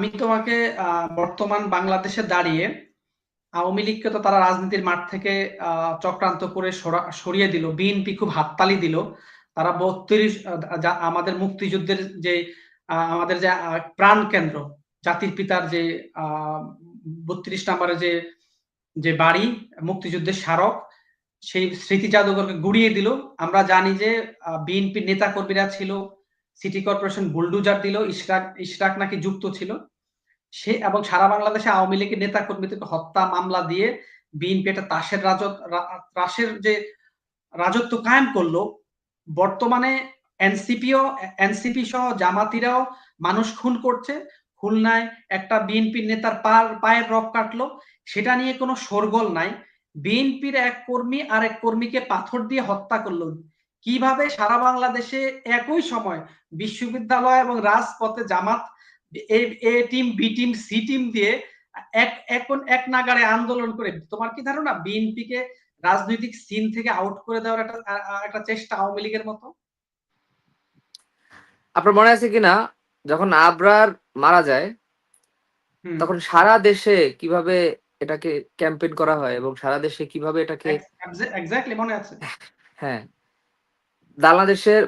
আমি তোমাকে বর্তমান বাংলাদেশে দাঁড়িয়ে আওয়ামী লীগকে তো তারা রাজনীতির মাঠ থেকে চক্রান্ত করে সরিয়ে দিল, বিএনপি খুব হাততালি দিল। তারা বত্রিশ আমাদের মুক্তিযুদ্ধের যে আমাদের যে প্রাণ কেন্দ্র, জাতির পিতার যে বত্রিশ নম্বরে যে যে বাড়ি, মুক্তিযুদ্ধের স্মারক, সেই স্মৃতি জাদুঘরকে গুড়িয়ে দিল। আমরা জানি যে বিএনপির নেতা কর্মীরা ছিল, সিটি কর্পোরেশন বুলডুজার দিল, ইশরাক ইশরাক নাকি যুক্ত ছিল। সে এবং সারা বাংলাদেশে আওয়ামী লীগের নেতা কর্মীদেরকে হত্যা মামলা দিয়ে বিএনপি একটা তাসের রাজত তাসের যে রাজত্ব কায়েম করল, বর্তমানে এনসিপিও, এনসিপি সহ জামাতিরাও মানুষ খুন করছে। খুলনায় একটা বিএনপির নেতার পার পায়ের রক কাটলো। সেটা নিয়ে কোনো সরগোল নাই। বিএনপির এক কর্মী আর এক কর্মীকে পাথর দিয়ে হত্যা করল। কীভাবে সারা বাংলাদেশে একই সময় বিশ্ববিদ্যালয় এবং রাজপথে Jamaat A team B team C team দিয়ে এক এখন এক নাগারে আন্দোলন করে। তোমার কি ধারণা? বিএনপি কে রাজনৈতিক সিন থেকে আউট করে দেওয়ার একটা একটা চেষ্টা আওয়ামী লীগের মতো? আপনার মনে আছে কিনা? যখন আবরার মারা যায় তখন সারা দেশে কীভাবে এটাকে ক্যাম্পেইন করা হয় এবং সারা দেশে কীভাবে এটাকে এক্স্যাক্টলি মনে আছে। হ্যাঁ। বাংলাদেশের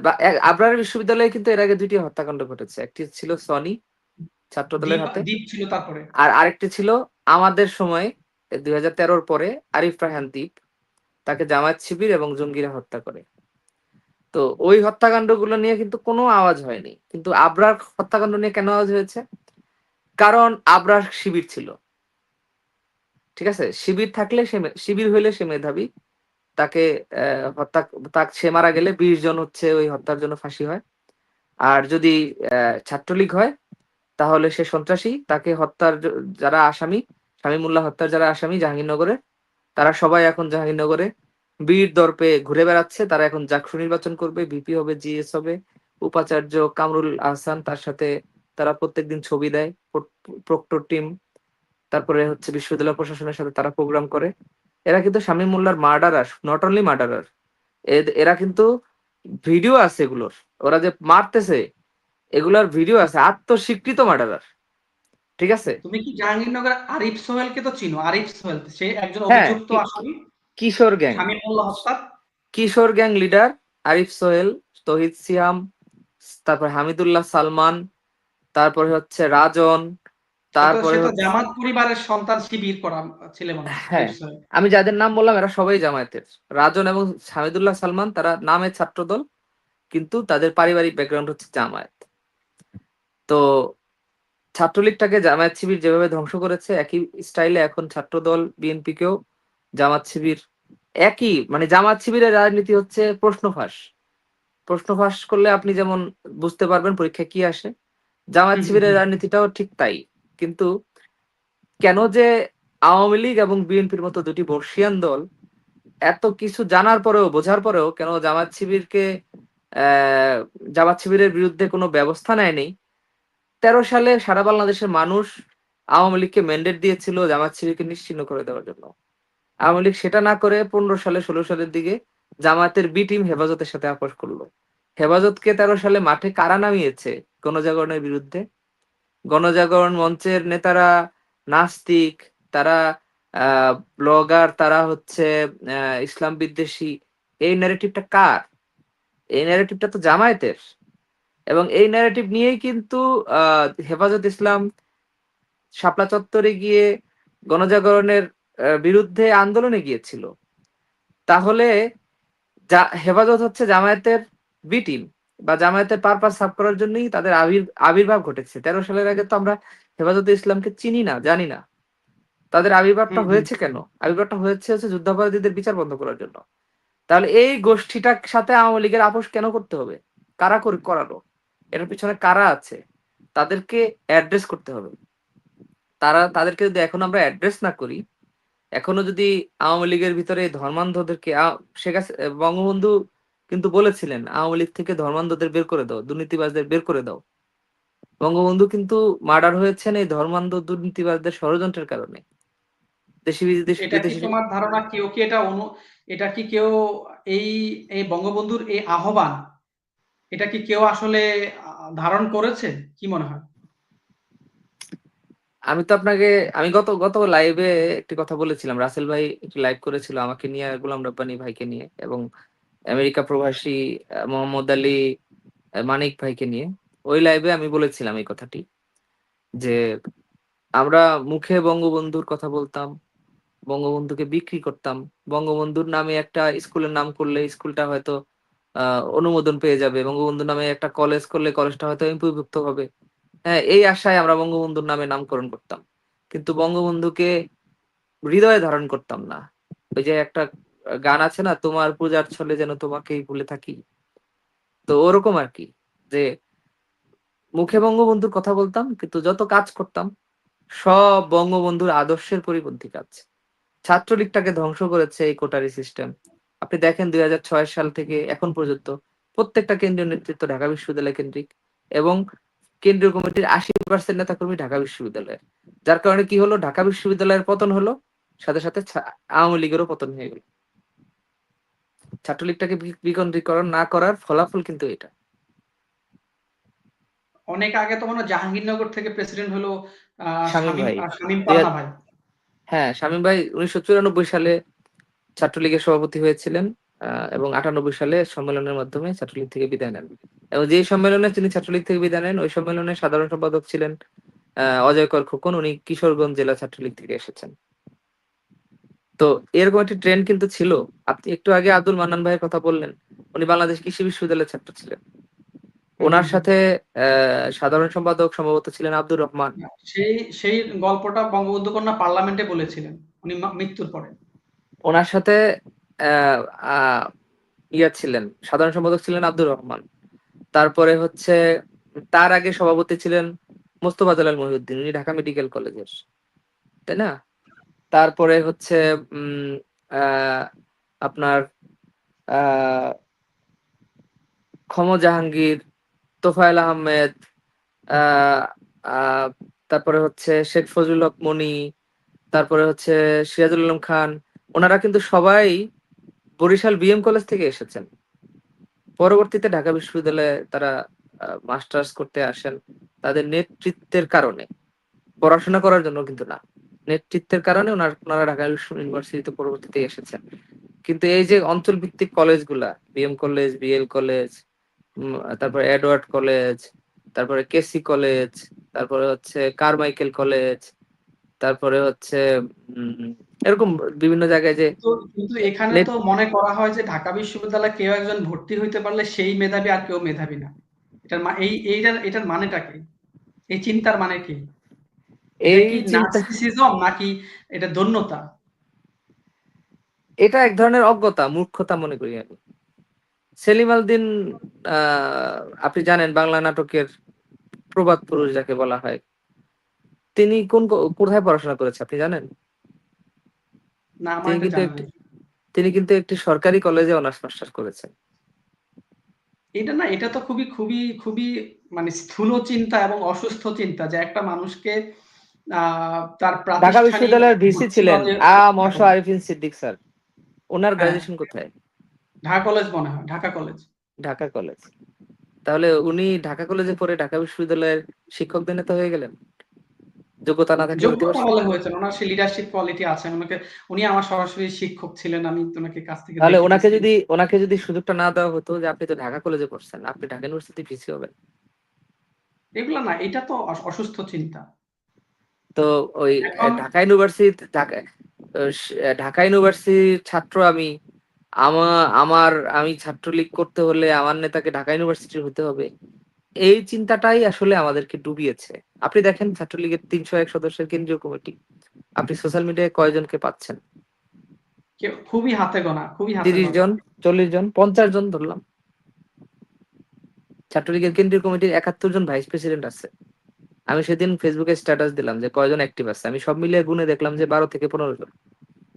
আবরার বিশ্ববিদ্যালয়ে কিন্তু এর আগে দুইটি হত্যাকাণ্ড ঘটেছে। একটি ছিল সনি ছাত্র দলের হাতে। ছিল তারপরে। আর আরেকটি ছিল আমাদের সময় দুই হাজার তেরোর পরে আরিফ রাহান দ্বীপ তাকে জামায়াত শিবির এবং জঙ্গিরা হত্যা করে। তো ওই হত্যাকাণ্ডগুলো নিয়ে কিন্তু কোনো আওয়াজ হয়নি। কিন্তু আবরার হত্যাকাণ্ড নিয়ে কেন আওয়াজ হয়েছে? কারণ আবরার শিবির ছিল। ঠিক আছে? শিবির থাকলে সে শিবির হইলে সে মেধাবী। তাকে হত্যা তাক সে মারা গেলে বিশ জন হচ্ছে ওই হত্যার জন্য ফাঁসি হয়। আর যদি ছাত্রলীগ হয় তাহলে সে সন্ত্রাসী, তাকে হত্যার যারা আসামি, শামীমুল্লাহ হত্যার যারা আসামি জাহাঙ্গীরনগরে, তারা সবাই এখন জাহাঙ্গীরনগরে বীর দর্পে ঘুরে বেড়াচ্ছে। তারা এখন জাকসু নির্বাচন করবে, ভিপি হবে, জিএস হবে, উপাচার্য কামরুল আহসান তার সাথে তারা প্রত্যেকদিন ছবি দেয় প্রক্টর টিম, তারপরে হচ্ছে বিশ্ববিদ্যালয় প্রশাসনের সাথে তারা প্রোগ্রাম করে। এরা কিন্তু শামীম মোল্লার মার্ডারার নট অনলি মার্ডারার এরা কিন্তু ভিডিও আছে এগুলোর। ওরা যে মারতেছে এগুলার ভিডিও আছে আত্মস্বীকৃত মার্ডারার ঠিক আছে? তুমি কি জাহাঙ্গীরনগর আরিফ সোহেলকে তো চিনো? আরিফ সোহেল সে একজন হ্যাঁ, অভিযুক্ত আসামি। কিশোর গ্যাং। কিশোর গ্যাং লিডার আরিফ সোহেল তহিদ সিয়াম তারপর হামিদুল্লাহ সালমান তারপরে হচ্ছে রাজন তারপরে জামাত পরিবারের সন্তান শিবির করা ছেলে হ্যাঁ। আমি যাদের নাম বললাম এরা সবাই জামায়াতের। রাজন এবং হামিদুল্লাহ সালমান তারা নামে ছাত্রদল কিন্তু তাদের পারিবারিক ব্যাকগ্রাউন্ড হচ্ছে জামায়াত। তো ছাত্রলীগটাকে জামায়াত শিবির যেভাবে ধ্বংস করেছে একই স্টাইলে এখন ছাত্রদল বিএনপি কেও জামাত শিবির একই মানে জামাত শিবিরের রাজনীতি হচ্ছে প্রশ্ন ফাঁস প্রশ্ন ফাঁস করলে আপনি যেমন বুঝতে পারবেন পরীক্ষা কি আসে জামাত শিবিরের রাজনীতিটাও ঠিক তাই। কিন্তু কেন যে আওয়ামী লীগ এবং বিএনপির মতো দুটি বর্ষিয়ান দল এত কিছু জানার পরেও বোঝার পরেও কেন জামাত শিবিরকে আহ জামাত শিবিরের বিরুদ্ধে কোনো ব্যবস্থা নেয়নি? তেরো সালে সারা বাংলাদেশের মানুষ আওয়ামী লীগকে ম্যান্ডেট দিয়েছিল জামাত শিবিরকে নিশ্চিন্ন করে দেওয়ার জন্য। আওয়ামী লীগ সেটা না করে পনেরো সালে, ষোলো সালের দিকে জামাতের বি টিম হেফাজতের সাথে আপোষ করল। হেফাজতকে তেরো সালে মাঠে কারা নামিয়েছে গণজাগরণের বিরুদ্ধে? গণজাগরণ মঞ্চের নেতারা নাস্তিক, তারা ব্লগার, তারা হচ্ছে ইসলাম বিদ্বেষী। এই ন্যারেটিভটা কার? এই ন্যারেটিভটা তো জামায়াতের। এবং এই ন্যারেটিভ নিয়েই কিন্তু হেফাজত ইসলাম শাপলা চত্বরে গিয়ে গণজাগরণের বিরুদ্ধে আন্দোলনে গিয়েছিল। তাহলে যা হেফাজত হচ্ছে জামায়াতের বি টিম বা জামায়াতের পারপাস সাফ করার জন্যই তাদের আবির আবির্ভাব ঘটেছে। তেরো সালের আগে তো আমরা হেফাজত ইসলামকে চিনি না জানি না। তাদের আবির্ভাবটা হয়েছে কেন? আবির্ভাবটা হয়েছে হচ্ছে যুদ্ধাপরাধীদের বিচার বন্ধ করার জন্য। তাহলে এই গোষ্ঠীটার সাথে আওয়ামী লীগের আপোষ কেন করতে হবে? কারা করালো? এটার পিছনে কারা আছে তাদেরকে অ্যাড্রেস করতে হবে। তারা তাদেরকে যদি এখন আমরা অ্যাড্রেস না করি এখনও যদি আওয়ামী লীগের ভিতরে ধর্মান্ধদেরকে শেখ বঙ্গবন্ধু কিন্তু বলেছিলেন আওয়ামী লীগ থেকে ধর্মান্ধদের বের করে দাও দুর্নীতিবাজদের বের করে দাও। বঙ্গবন্ধু কিন্তু মার্ডার হয়েছেন এই ধর্মান্ধ দুর্নীতিবাজদের ষড়যন্ত্রের কারণে। দেশি বিদেশি তোমার ধারণা কেউ কি এটা অনু এটা কি কেউ এই এই বঙ্গবন্ধুর এই আহ্বান এটা কি কেউ আসলে ধারণ করেছে? কি মনে হয়? আমি তো আপনাকে, আমি গত গত লাইভে একটি কথা বলেছিলাম। রাসেল ভাই একটি লাইভ করেছিল আমাকে নিয়ে গোলাম রব্বানি ভাইকে নিয়ে এবং আমেরিকা প্রবাসী মোহাম্মদ আলী মানিক ভাইকে নিয়ে। ওই লাইভে আমি বলেছিলাম এই কথাটি যে আমরা মুখে বঙ্গবন্ধুর কথা বলতাম, বঙ্গবন্ধুকে বিক্রি করতাম। বঙ্গবন্ধুর নামে একটা স্কুলের নাম করলে স্কুলটা হয়তো অনুমোদন পেয়ে যাবে বঙ্গবন্ধুর নামে একটা কলেজ করলে কলেজটা হয়তো এমপিভুক্ত হবে। হ্যাঁ এই আশায় আমরা বঙ্গবন্ধুর নামে নামকরণ করতাম। কিন্তু বঙ্গবন্ধুকে হৃদয়ে ধারণ করতাম না। ওই যে একটা গান আছে না, তোমার পূজার ছলে যেন তোমাকেই ভুলে থাকি। তো ওরকম আর কি, যে মুখে বঙ্গবন্ধুর কথা বলতাম, কিন্তু যত কাজ করতাম, সব বঙ্গবন্ধুর আদর্শের পরিপন্থী কাজ। ছাত্রলীগটাকে ধ্বংস করেছে এই কোটারি সিস্টেম আপনি দেখেন দুই হাজার ছয় সাল থেকে এখন পর্যন্ত প্রত্যেকটা কেন্দ্রীয় নেতৃত্ব ঢাকা বিশ্ববিদ্যালয় কেন্দ্রিক এবং কেন্দ্রীয় কমিটির আশি পার্সেন্ট নেতাকর্মী ঢাকা বিশ্ববিদ্যালয়ের। যার কারণে কি হলো? ঢাকা বিশ্ববিদ্যালয়ের পতন হলো সাথে সাথে আওয়ামী লীগেরও পতন হয়ে গেল। ছাত্রলীগটাকে বিকেন্দ্রীকরণ না করার ফলাফল কিন্তু এটা। অনেক আগে তো মনে জাহাঙ্গীরনগর থেকে প্রেসিডেন্ট হলো শামীম ভাই। হ্যাঁ শামীম ভাই উনিশশো চুরানব্বই সালে ছাত্রলীগের সভাপতি হয়েছিলেন এবং আটানব্বই সালে সম্মেলনের মাধ্যমে ছাত্রলীগ থেকে বিদায় নেন। এবং যে সম্মেলনে তিনি ছাত্রলীগ থেকে বিদায় নেন ওই সম্মেলনে সাধারণ সম্পাদক ছিলেন অজয় কর খোকন উনি কিশোরগঞ্জ জেলা ছাত্রলীগ থেকে এসেছেন। তো এরকম একটি ট্রেন্ড কিন্তু ছিল। আপনি একটু আগে আব্দুল মান্নান ভাইয়ের কথা বললেন উনি বাংলাদেশ কৃষি বিশ্ববিদ্যালয়ের ছাত্র ছিলেন। ওনার সাথে আহ, সাধারণ সম্পাদক সম্ভবত ছিলেন আব্দুর রহমান। সেই সেই গল্পটা বঙ্গবন্ধু কন্যা পার্লামেন্টে বলেছিলেন উনি মৃত্যুর পরে। ওনার সাথে ইয়া ছিলেন সাধারণ সম্পাদক ছিলেন আব্দুর রহমান। তারপরে হচ্ছে তার আগে সভাপতি ছিলেন মোস্তফা জালাল মহিউদ্দিন উনি ঢাকা মেডিকেল কলেজের তাই না? তারপরে হচ্ছে আপনার ক্ষম জাহাঙ্গীর তোফায়েল আহমেদ আহ, আহ, তারপরে হচ্ছে শেখ ফজলুল হক মনি তারপরে হচ্ছে সিরাজুল আলম খান ওনারা কিন্তু সবাই বরিশাল বিএম কলেজ থেকে এসেছেন। পরবর্তীতে ঢাকা বিশ্ববিদ্যালয়ে তারা মাস্টার্স করতে আসেন। তাদের নেতৃত্বের কারণে। পড়াশোনা করার জন্য কিন্তু না। নেতৃত্বের কারণে ওনার ঢাকা ইউনিভার্সিটিতে পরবর্তীতে এসেছেন। কিন্তু এই যে অঞ্চল ভিত্তিক কলেজগুলা বিএম কলেজ বিএল কলেজ তারপরে এডওয়ার্ড কলেজ তারপরে কেসি কলেজ তারপরে হচ্ছে কারমাইকেল কলেজ তারপরে হচ্ছে এরকম বিভিন্ন জায়গায় যে কিন্তু এখানে তো মনে করা হয় যে ঢাকা বিশ্ববিদ্যালয়ে কেউ একজন ভর্তি হইতে পারলে সেই মেধাবী আর কেউ মেধাবী না। এটার এই এইটার এটার মানেটা কি? এই চিন্তার মানে কি? এই নার্সিসিজম নাকি এটা দন্যতা? এটা এক ধরনের অজ্ঞতা মূর্খতা মনে করি আমি। সেলিম আলদিন আহ, আপনি জানেন বাংলা নাটকের প্রবাদ পুরুষ যাকে বলা হয়। তিনি কোন কোথায় পড়াশোনা করেছে আপনি জানেন? না তিনি কিন্তু একটি তিনি কিন্তু একটি সরকারি কলেজে অনার্স মাস্টার্স করেছেন। এটা না এটা তো খুবই খুবই খুবই মানে স্থূল চিন্তা এবং অসুস্থ চিন্তা যে একটা মানুষকে তার ঢাকা বিশ্ববিদ্যালয়ের ভিসি ছিলেন আ মশ আরিফিন সিদ্দিক স্যার। ওনার হ্যাঁ। গ্রাজুয়েশন কোথায়? ঢাকা কলেজ মনে হয় ঢাকা কলেজ। ঢাকা কলেজ। তাহলে উনি ঢাকা কলেজে পড়ে ঢাকা বিশ্ববিদ্যালয়ের শিক্ষকদের নেতা হয়ে গেলেন। যোগ্যতা না থাকলে হতে পারছেন? বলে হয়েছে ওনার সেই লিডারশিপ কোয়ালিটি আছে। ওনাকে উনি আমার সরাসরি শিক্ষক ছিলেন। আমি ওনাকে কাছ থেকে তাহলে ওনাকে যদি ওনাকে যদি সুযোগটা না দেওয়া হতো যে আপনি তো ঢাকা কলেজে পড়ছেন আপনি ঢাকা ইউনিভার্সিটি ভিসি হবেন। এগুলো না এটা তো অসুস্থ চিন্তা। তো ওই ঢাকা ইউনিভার্সিটি ঢাকা ঢাকা ইউনিভার্সিটির ছাত্র আমি আমার আমার আমি ছাত্রলীগ করতে হলে আমার নেতাকে ঢাকা ইউনিভার্সিটির হতে হবে। এই চিন্তাটাই আসলে আমাদেরকে ডুবিয়েছে। আপনি দেখেন ছাত্রলীগের তিনশো এক সদস্যের কেন্দ্রীয় কমিটি। আপনি সোশ্যাল মিডিয়ায় কয়জনকে পাচ্ছেন? খুবই হাতে গোনা খুবই তিরিশ জন চল্লিশ জন পঞ্চাশ জন ধরলাম। ছাত্রলীগের কেন্দ্রীয় কমিটির একাত্তর জন ভাইস প্রেসিডেন্ট আছে। আমি সেদিন ফেসবুকে স্ট্যাটাস দিলাম যে কয়জন অ্যাক্টিভ আছে। আমি সব মিলিয়ে গুনে দেখলাম যে বারো থেকে পনেরো জন।